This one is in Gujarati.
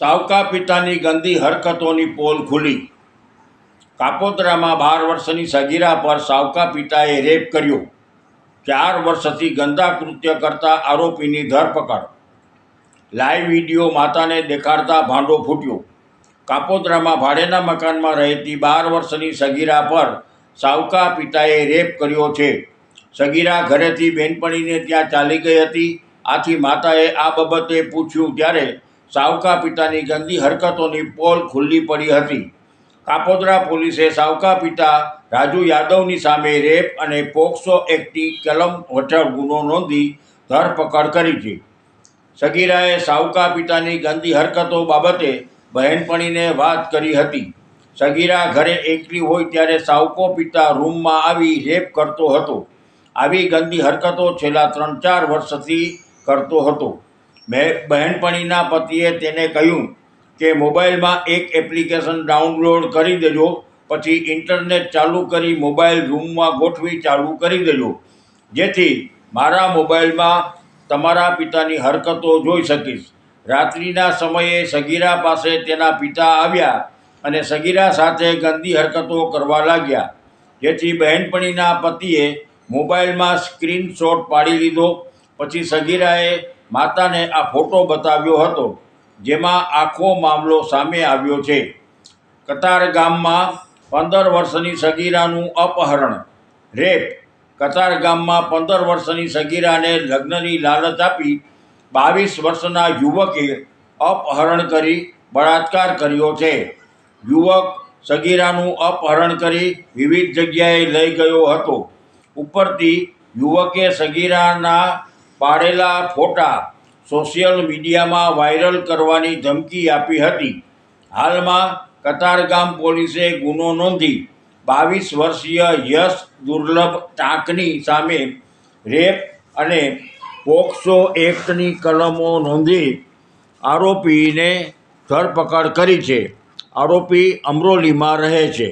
સાવકા પિતાની ગંદી હરકતોની પોલ ખુલી. કાપોદરામાં બાર વર્ષની સગીરા પર સાવકા પિતાએ રેપ કર્યો. ચાર વર્ષથી ગંદા કૃત્ય કરતા આરોપીની ધરપકડ. લાઈવ વીડિયો માતાને દેખાડતા ભાંડો ફૂટ્યો. કાપોદરામાં ભાડેના મકાનમાં રહેતી બાર વર્ષની સગીરા પર સાવકા પિતાએ રેપ કર્યો છે. સગીરા ઘરેથી બેનપણીને ત્યાં ચાલી ગઈ હતી. આથી માતાએ આ બાબતે પૂછ્યું, ત્યારે સાવકા પિતાની ગંદી હરકતોની પોલ ખુલ્લી પડી હતી. કાપોદરા પોલીસે સાવકા પિતા રાજુ યાદવની સામે રેપ અને પોક્સો એક્ટની કલમ હેઠળ ગુનો નોંધી ધરપકડ કરી છે. સગીરાએ સાવકા પિતાની ગંદી હરકતો બાબતે બહેનપણીને વાત કરી હતી. સગીરા ઘરે એકલી હોય ત્યારે સાવકો પિતા રૂમમાં આવી રેપ કરતો હતો. આવી ગંદી હરકતો છેલ્લા ત્રણ ચાર વર્ષથી કરતો હતો. બહેનપણીના પતિએ તેને કહ્યું કે મોબાઈલમાં એક એપ્લિકેશન ડાઉનલોડ કરી દેજો, પછી ઇન્ટરનેટ ચાલુ કરી મોબાઈલ રૂમમાં ગોઠવી ચાલુ કરી દેજો. જેથી મારા મોબાઈલમાં તમારા પિતાની હરકતો જોઈ શકીશ. રાત્રિના સમયે સગીરા પાસે તેના પિતા આવ્યા અને સગીરા સાથે ગંદી હરકતો કરવા લાગ્યા. જેથી બહેનપણીના પતિએ મોબાઈલમાં સ્ક્રીનશોટ પાડી લીધો. પછી સગીરાએ માતાને આ ફોટો બતાવ્યો હતો, જેમાં આખો મામલો સામે આવ્યો છે. કતાર ગામમાં પંદર વર્ષની સગીરાનું અપહરણ, રેપ. કતાર ગામમાં પંદર વર્ષની સગીરાને લગ્નની લાલચ આપી બાવીસ વર્ષના યુવકે અપહરણ કરી બળાત્કાર કર્યો છે. યુવક સગીરાનું અપહરણ કરી વિવિધ જગ્યાએ લઈ ગયો હતો. ઉપરથી યુવકે સગીરાના પાડેલા ફોટા સોશિયલ મીડિયામાં વાયરલ કરવાની ધમકી આપી હતી. હાલમાં કતારગામ પોલીસે ગુનો નોંધી બાવીસ વર્ષીય યશ દુર્લભ ટાંકની સામે રેપ અને પોક્સો એક્ટની કલમો નોંધી આરોપીને ધરપકડ કરી છે. આરોપી અમરોલીમાં રહે છે.